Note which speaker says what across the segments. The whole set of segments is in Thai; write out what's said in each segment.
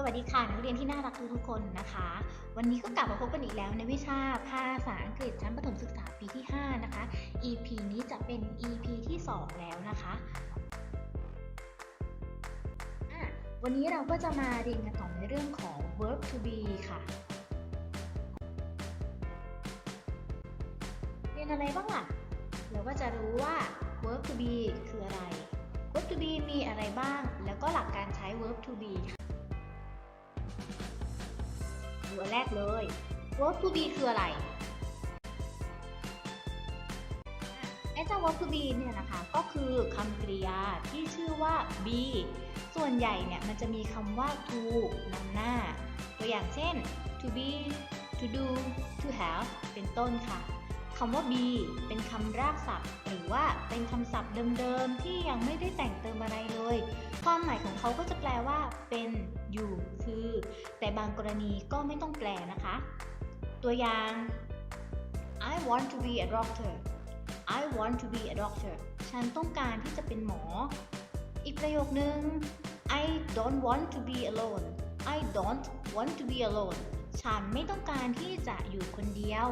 Speaker 1: สวัสดีค่ะนักเรียนที่น่ารักทุกคนนะคะ วันนี้ก็กลับมาพบกันอีกแล้วในวิชาภาษาอังกฤษชั้นประถมศึกษาปีที่ 5 นะคะ EP นี้จะเป็น EP ที่ 2 แล้วนะคะะวันนี้เราก็จะมาเรียนกันต่อในเรื่องของ verb to be ค่ะ เรียนอะไรบ้างล่ะ เราก็จะรู้ว่า verb to be คืออะไร verb to be มีอะไรบ้าง แล้วก็หลักการใช้ verb to be ค่ะ อันแรกเลย verb to be คืออะไรไอ้เจ้า verb to be เนี่ยนะคะก็คือคำกริยาที่ชื่อว่า be ส่วนใหญ่เนี่ยมันจะมีคำว่า to นำหน้า ตัวอย่างเช่น to be to do to have เป็นต้นค่ะ คำว่า be เป็นคำรากศัพท์ หรือว่าเป็นคำศัพท์เดิมๆ ที่ยังไม่ได้แต่งเติมอะไรเลย ความหมายของเขาก็จะแปลว่า เป็น อยู่ คือ แต่บางกรณีก็ไม่ต้องแปลนะคะ ตัวอย่าง I want to be a doctor I want to be a doctor ฉันต้องการที่จะเป็นหมอ อีกประโยคนึง I don't want to be alone I don't want to be alone ฉันไม่ต้องการที่จะอยู่คนเดียว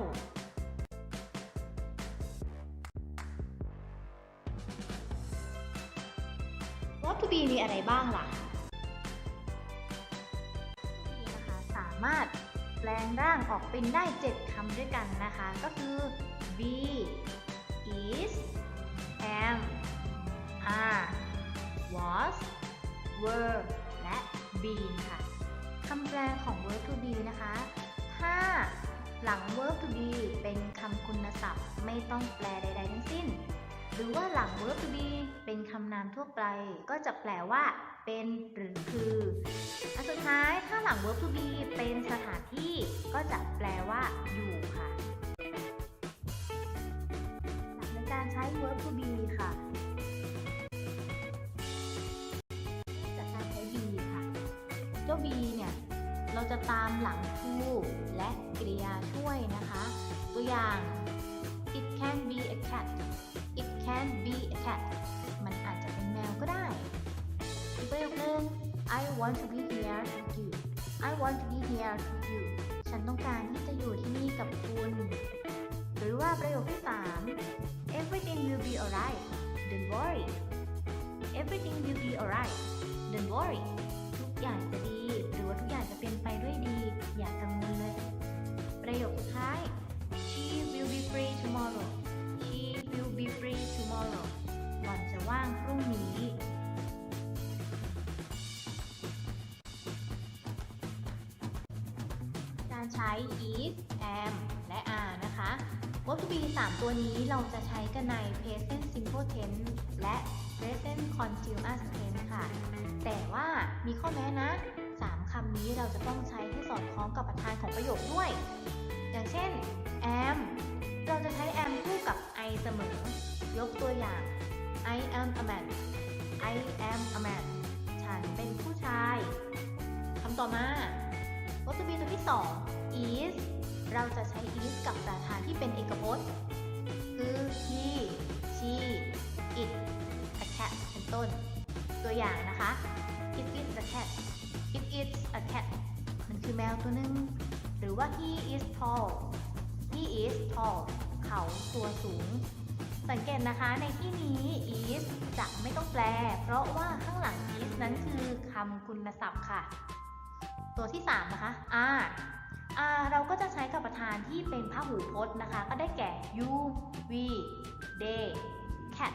Speaker 1: What to be มีอะไรบ้างล่ะ be นะคะสามารถแปลงร่างออกเป็นได้ 7 คำด้วยกันนะคะ ก็คือ be is am are was were และ been ค่ะคำแปลของ verb to be นะคะ ถ้าหลัง verb to be เป็นคำคุณศัพท์ไม่ต้องแปลใด ๆ ทั้งสิ้น หรือว่าหลัง verb to be เป็นคำนามทั่วไป ก็จะแปลว่า เป็นหรือคืออันสุดท้ายถ้าหลัง verb to be เป็นสถานที่ ก็จะแปลว่า อยู่ค่ะหลักในการใช้ verb to be ค่ะจากการใช้ be ค่ะเจ้า be เนี่ยเราจะตามหลัง to และกริยาช่วยนะคะ ตัวอย่าง it can be a cat it can be a cat มันอาจจะเป็นแมวก็ได้อีกประโยคนึง I want to be here with you I want to be here with you ฉันต้องการที่จะอยู่ที่นี่กับคุณ หรือว่าประโยคที่ 3 Everything will be alright Don't worry Everything will be alright Don't worry ทุกอย่างจะดี หรือว่าทุกอย่างจะเป็นไปด้วย is am และ are นะคะ verb to be 3 ตัวนี้เราจะใช้กันใน present simple tense และ present continuous tense ค่ะ แต่ว่ามีข้อแม้นะ 3 คำนี้เราจะต้องใช้ให้สอดคล้องกับประธานของประโยคด้วย อย่างเช่น am เราจะใช้ am คู่กับ I เสมอ ยกตัวอย่าง I am a man I am a man ฉันเป็นผู้ชาย คำต่อมาวัตถุบีตัวที่2 is เราจะใช้ is กับประธานที่เป็นเอกพจน์ คือ he she it a cat เป็นต้น ตัวอย่างนะคะ it is a cat it is a cat มันคือแมวตัวหนึ่งหรือว่า he is tall he is tall เขาตัวสูง สังเกตนะคะในที่นี้ is จะไม่ต้องแปล เพราะว่าข้างหลัง is นั้นคือคำคุณศัพท์ค่ะ ตัวที่ 3 นะคะ are are เราก็จะใช้กับประธานที่เป็นพหูพจน์นะคะ ก็ได้แก่ you we they cat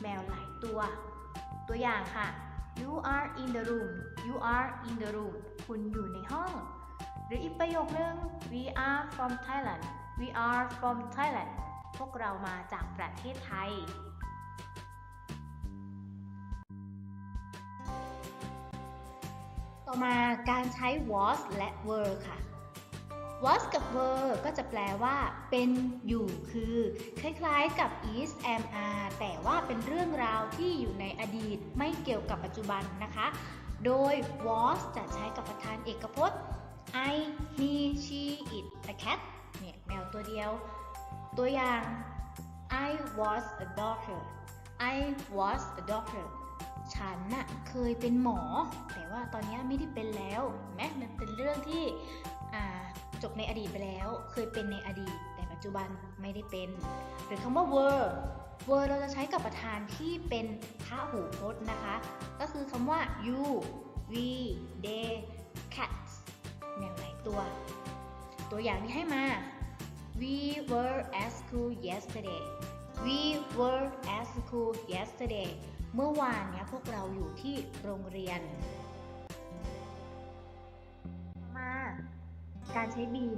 Speaker 1: แมวหลายตัว ตัวอย่างค่ะ you are in the room you are in the room คุณอยู่ในห้อง หรืออีกประโยคนึง we are from Thailand we are from Thailand พวกเรามาจากประเทศไทยต่อมาการใช้ was และ were ค่ะ was กับ were ก็จะแปลว่าเป็นอยู่คือ คล้ายๆกับ is am are แต่ว่าเป็นเรื่องราวที่อยู่ในอดีตไม่เกี่ยวกับปัจจุบันนะคะ โดย was จะใช้กับประธานเอกพจน์ I he she it a cat เนี่ยแมวตัวเดียว ตัวอย่าง I was a doctor I was a doctor ฉันน่ะเคยเป็นหมอ แต่ว่าตอนนี้ไม่ได้เป็นแล้วเห็นไหมมันเป็นเรื่องที่ จบในอดีตไปแล้ว เคยเป็นในอดีต แต่ปัจจุบันไม่ได้เป็น หรือคำว่า were were เราจะใช้กับประธานที่เป็นพระหูพจน์นะคะ ก็คือคำว่า you we they cats อย่างหลายตัว ตัวอย่างที่ให้มา we were at school yesterday we were at school yesterday เมื่อวานเนี้ยพวกเราอยู่ที่โรงเรียน การใช้ been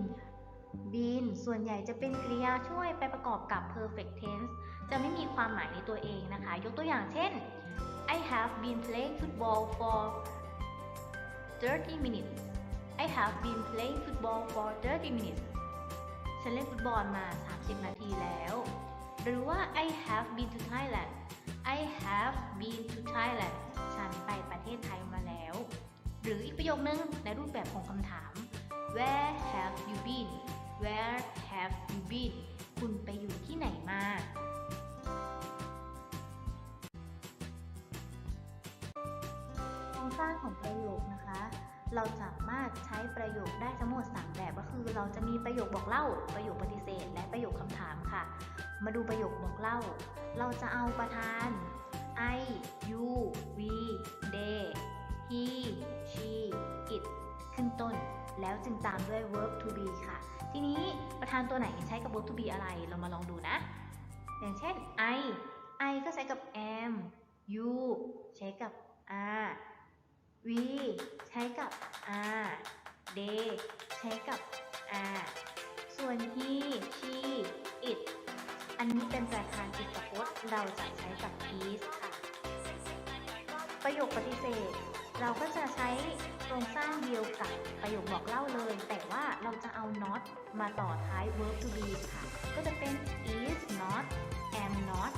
Speaker 1: been ส่วนใหญ่จะเป็นกริยาช่วยไปประกอบกับ perfect tense จะไม่มีความหมายในตัวเองนะคะ ยกตัวอย่างเช่น I have been playing football for 30 minutes I have been playing football for 30 minutes ฉันเล่นฟุตบอลมา 30 นาทีแล้ว หรือว่า I have been to Thailand I have been to Thailand ฉันไปประเทศไทยมาแล้ว หรืออีกประโยคนึงในรูปแบบของคำถาม Where have you been Where have you been คุณไปอยู่ที่ไหนมา โครงสร้างของประโยคนะคะ เราสามารถใช้ประโยคได้ทั้งหมด 3 แบบก็คือ เราจะมีประโยคบอกเล่า ประโยคปฏิเสธ และประโยคคำถามค่ะ มาดูประโยคบอกเล่า เราจะเอาประธานานตัวไหนใช้กับ verb to be อะไร เรามาลองดูนะ อย่างเช่น I I ก็ใช้กับ am you ใช้กับ are we ใช้กับ are they ใช้กับ are ส่วน he she it อันนี้เป็นประธานจิตพจน์เราจะใช้กับ is ค่ะ ประโยคปฏิเสธ เราก็จะใช้ โครงสร้างเดียวกับประโยคบอกเล่าเลย แต่ว่าเราจะเอา not มาต่อท้าย verb to be ค่ะ ก็จะเป็น is not am not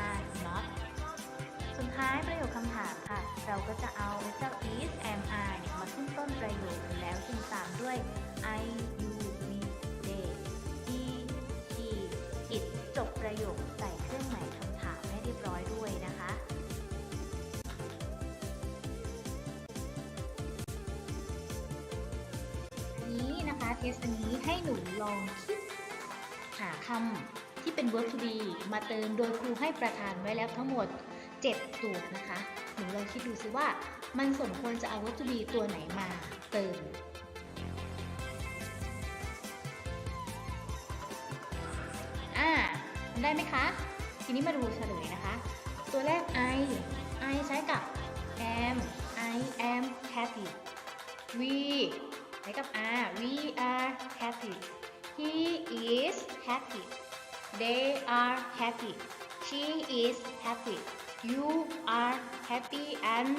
Speaker 1: are not สุดท้ายประโยคคำถามค่ะ เราก็จะเอาเจ้า is am are เนี่ยมาขึ้นต้นประโยคแล้วจึงตามด้วย I you we they he she it จบประโยคใส่ นี้นะคะเทสนี้ให้หนูลองคิดหาคำที่เป็น verb to be มาเติมโดยครูให้ประธานไว้แล้วทั้งหมด 7 ตัวนะคะ หนูลองคิดดูซิว่า มันสมควรจะเอา verb to be ตัวไหนมาเติมอ่าได้ไหมคะ ทีนี้มาดูเฉลยนะคะ ตัวแรก I I ใช้กับ am I am happy we กับ are we are happy he is happy they are happy she is happy you are happy and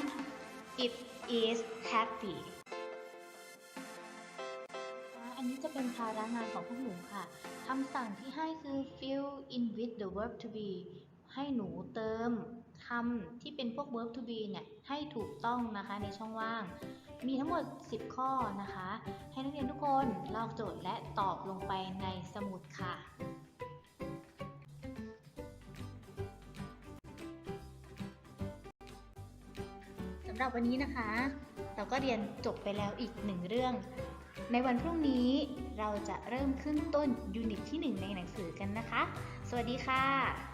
Speaker 1: it is happy อันนี้จะเป็นภาระงานของพวกหนูค่ะ คำสั่งที่ให้คือ fill in with the verb to be ให้หนูเติมคำที่เป็นพวก verb to be เนี่ยให้ถูกต้องนะคะในช่องว่าง มีทั้งหมด 10 ข้อนะคะ ให้นักเรียนทุกคนลอกโจทย์และตอบลงไปในสมุดค่ะสำหรับวันนี้นะคะ เราก็เรียนจบไปแล้วอีกหนึ่งเรื่อง ในวันพรุ่งนี้เราจะเริ่มขึ้นต้นยูนิตที่ 1 ในหนังสือกันนะคะ สวัสดีค่ะ